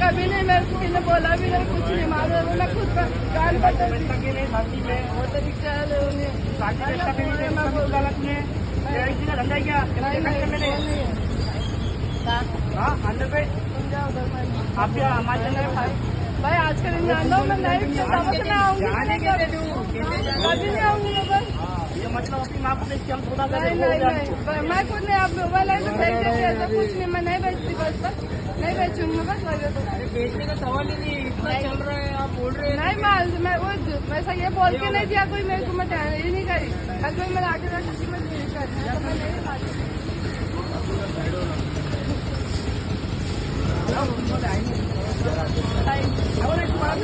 कभी नहीं मैं किसी ने बोला भी नहीं। कुछ नहीं मालूम मैं खुद का बता वो चल मैं बोला नहीं नहीं वो नहीं है मैं भाई आज का दिन जान दो? मैं नहीं समझ में आऊँगी कभी नहीं आऊँगी मैं नहीं नहीं नहीं मैं खुद नहीं आप मोबाइल है देते ऐसा कुछ नहीं मैं नहीं बेचती बस बस नहीं बेचूँगी बस बेचने का सवाल ही नहीं इतना चल रहा है आप बोल रहे हैं। नहीं मैं वो वैसा ये बोल के नहीं दिया कोई मेरे को मैं ध्यान ही नहीं करी अगर मैं आगे रख में नहीं करी मैं नहीं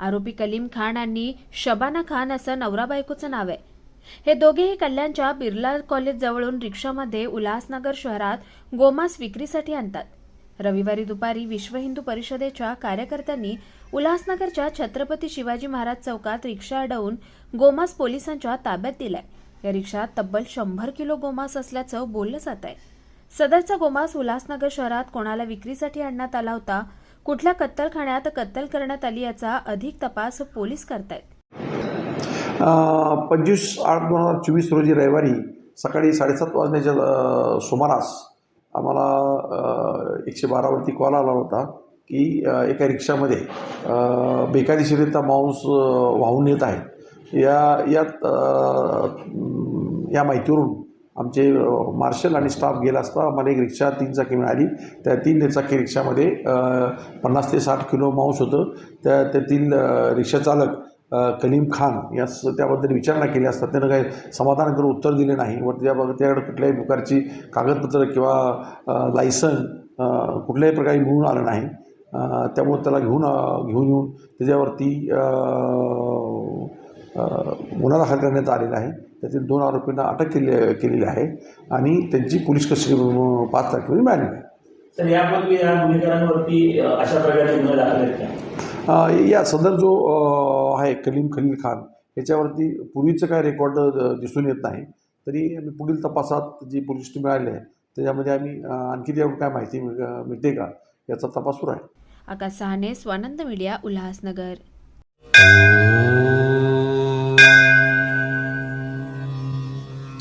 आरोपी कलीम खान आणि शबाना खान असं नवरा बायकोचं नाव आहे. हे दोघेही कल्याणच्या बिर्ला कॉलेज जवळून रिक्षामध्ये उल्हासनगर शहरात गोमास विक्रीसाठी आणतात. रविवारी दुपारी विश्व हिंदू परिषदेच्या कार्यकर्त्यांनी उल्हासनगरच्या छत्रपती शिवाजी महाराज चौकात रिक्षा अडवून गोमास पोलिसांच्या ताब्यात दिलाय. या रिक्षात तब्बल शंभर किलो गोमास असल्याचं बोललं जात आहे सदरचा गोमास उल्हासनगर शहरात कोणाला विक्रीसाठी आणण्यात आला होता कुठल्या कत्तलखान्यात कत्तल करण्यात आली याचा अधिक तपास पोलीस करतायत. पंचवीस आठ दोन हजार चोवीस रोजी रविवारी सकाळी साडेसात वाजण्याच्या सुमारास आम्हाला एकशे बारावरती कॉल आला होता की एका रिक्षामध्ये बेकायदेशीरित्या मांस वाहून येत आहे या यात या माहितीवरून आमचे मार्शल आणि स्टाफ गेला असता आम्हाला एक रिक्षा तीन चाकी मिळाली. त्या तीन चाकी रिक्षामध्ये पन्नास ते साठ किलो मांस होतं. त्या त्यातील रिक्षाचालक कलीम खान यास त्याबद्दल विचारणा केली असता. त्यानं काही समाधानकर उत्तर दिले नाही. व त्याबाबत त्याकडे कुठल्याही प्रकारची कागदपत्र किंवा लायसन कुठल्याही प्रकारे मिळून आलं नाही. त्यामुळे त्याला घेऊन घेऊन येऊन त्याच्यावरती गुन्हा दाखल करण्यात आलेला आहे. त्यातील दोन आरोपींना अटक केली केलेली आहे आणि त्यांची पोलीस कस्टडी पाच तारखेमध्ये मिळाली आहे तर यापूर्वी या गुन्हेगारांवरती अशा प्रकारचे गुन्हे दाखल आहेत का? अ, या सदर जो आहे कलीम खलील खान याच्यावरती पूर्वीचं काय रेकॉर्ड दिसून येत नाही. तरी आम्ही पुढील तपासात जी पोलीस टीम मिळाली आहे त्याच्यामध्ये आम्ही आणखी त्यावर काय माहिती मिळते का याचा तपास सुरू आहे. Akash Sahane Swanand media Ulhasnagar.